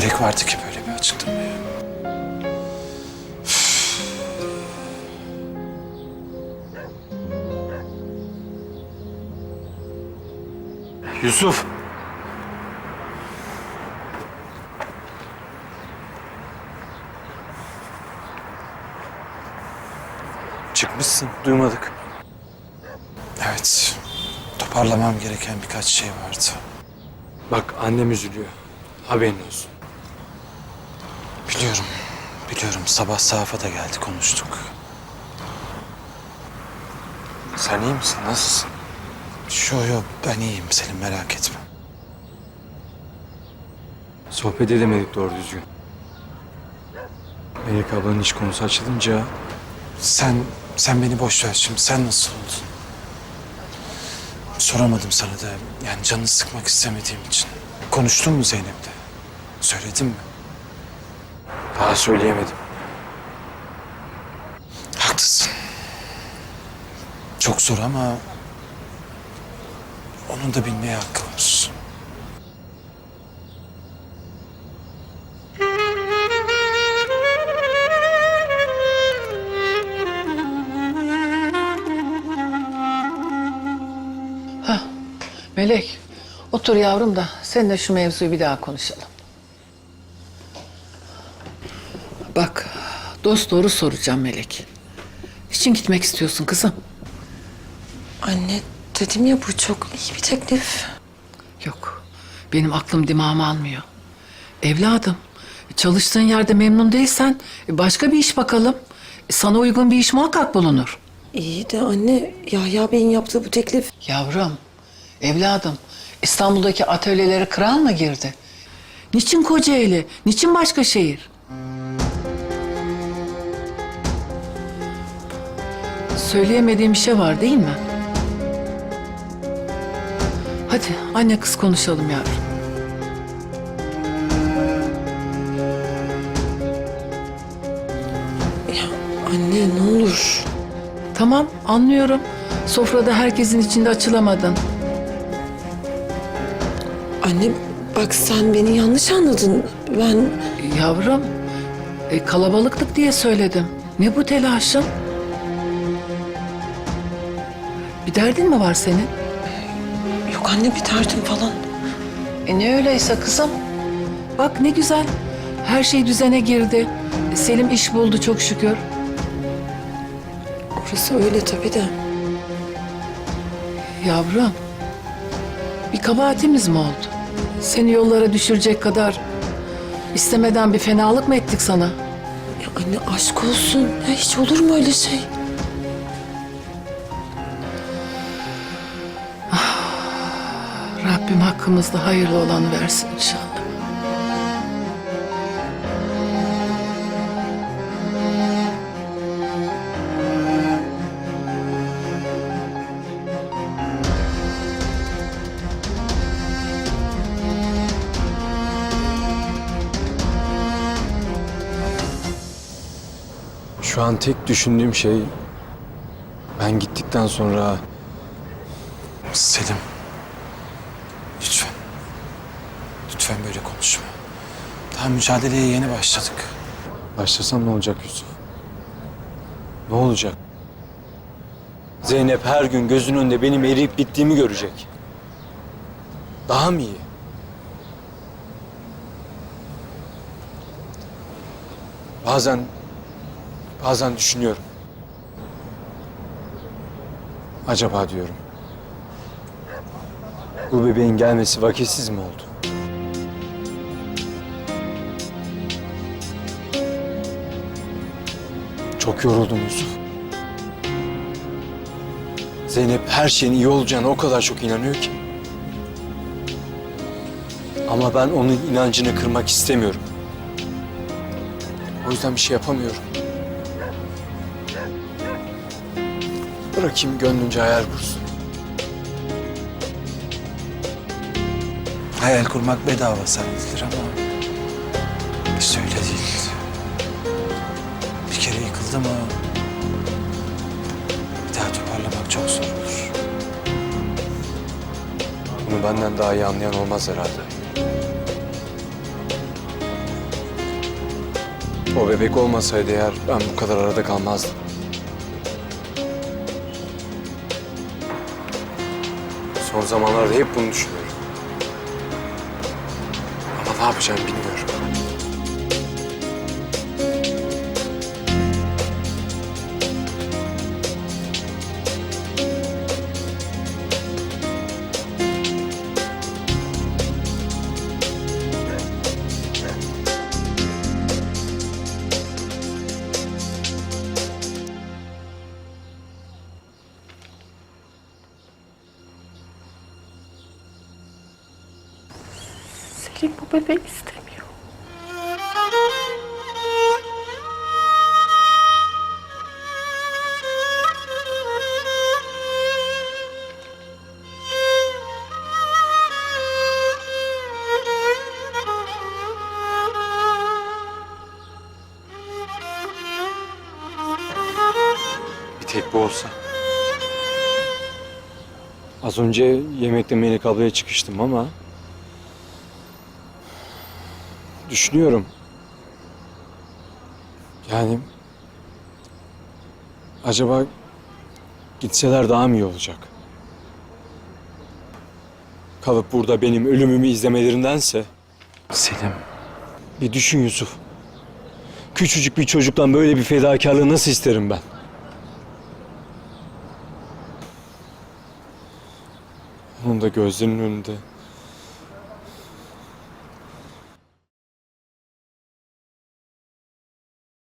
gerek vardı ki böyle bir açıklamaya? Yusuf. Çıkmışsın, duymadık. Evet, toparlamam gereken birkaç şey vardı. Bak annem üzülüyor. Haberin olsun. Biliyorum, biliyorum. Sabah Safa da geldi, konuştuk. Sen iyi misin? Nasılsın? Yo yo, ben iyiyim Selim, merak etme. Sohbet edemedik doğru düzgün. Melek ablanın iş konusu açılınca Sen, sen beni boş ver şimdi. Sen nasıl oldun? Soramadım sana da. Yani canını sıkmak istemediğim için. Konuştun mu Zeynep'le? Söyledin mi? Daha söyleyemedim. Haklısın. Çok zor ama... ...onun da bilmeye hakkı var. Melek, otur yavrum da seninle şu mevzuyu bir daha konuşalım. Bak, dost doğru soracağım Melek. Niçin gitmek istiyorsun kızım? Anne dedim ya bu çok iyi bir teklif. Yok, benim aklım dimağım almıyor. Evladım, çalıştığın yerde memnun değilsen e, başka bir iş bakalım. E, Sana uygun bir iş muhakkak bulunur. İyi de anne Yahya Bey'in yaptığı bu teklif Yavrum, evladım, İstanbul'daki atölyelere kral mı girdi? Niçin Kocaeli, niçin başka şehir? Söyleyemediğim bir şey var değil mi? Hadi anne kız konuşalım yavrum. ya anne ne olur. Tamam anlıyorum. Sofrada herkesin içinde açılamadın. Anne bak sen beni yanlış anladın. Ben Yavrum, e, kalabalıklık diye söyledim. Ne bu telaşın? Bir derdin mi var senin? yok anne bir derdim falan. E ne öyleyse kızım. Bak ne güzel. Her şey düzene girdi. E, Selim iş buldu çok şükür. Orası öyle tabii de. Yavrum, bir kabahatimiz mi oldu? Seni yollara düşürecek kadar istemeden bir fenalık mı ettik sana? Ya anne aşk olsun. Ya hiç olur mu öyle şey? Rabbim hakkımızda hayırlı olanı versin inşallah. Şu an tek düşündüğüm şey ben gittikten sonra Selim. Konuşma. Daha mücadeleye yeni başladık. başlasam ne olacak Yusuf? Ne olacak? Zeynep her gün gözünün önünde benim eriyip bittiğimi görecek. Daha mı iyi? Bazen bazen düşünüyorum. Acaba diyorum. Bu bebeğin gelmesi vakitsiz mi oldu? Çok yoruldum Yusuf. Zeynep her şeyin iyi olacağına o kadar çok inanıyor ki. Ama ben onun inancını kırmak istemiyorum. O yüzden bir şey yapamıyorum. Bırakayım gönlünce hayal kursun. Hayal kurmak bedava zannedilir ama... ...işte öyle değil. Bir kere yıkıldı mı... ...bir daha toparlamak çok zor olur. Bunu benden daha iyi anlayan olmaz herhalde. O bebek olmasaydı eğer ben bu kadar arada kalmazdım. Son zamanlarda hep bunu düşünüyorum. Ama ne yapacağım bilmiyorum. Selim bu bebeği istemiyor. Bir tek bu olsa. Az önce yemekte Melek ablaya çıkıştım ama... Düşünüyorum. Yani acaba gitseler daha mı iyi olacak? Kalıp burada benim ölümümü izlemelerindense... Selim. Bir düşün Yusuf. Küçücük bir çocuktan böyle bir fedakarlığı nasıl isterim ben? Onun da gözlerinin önünde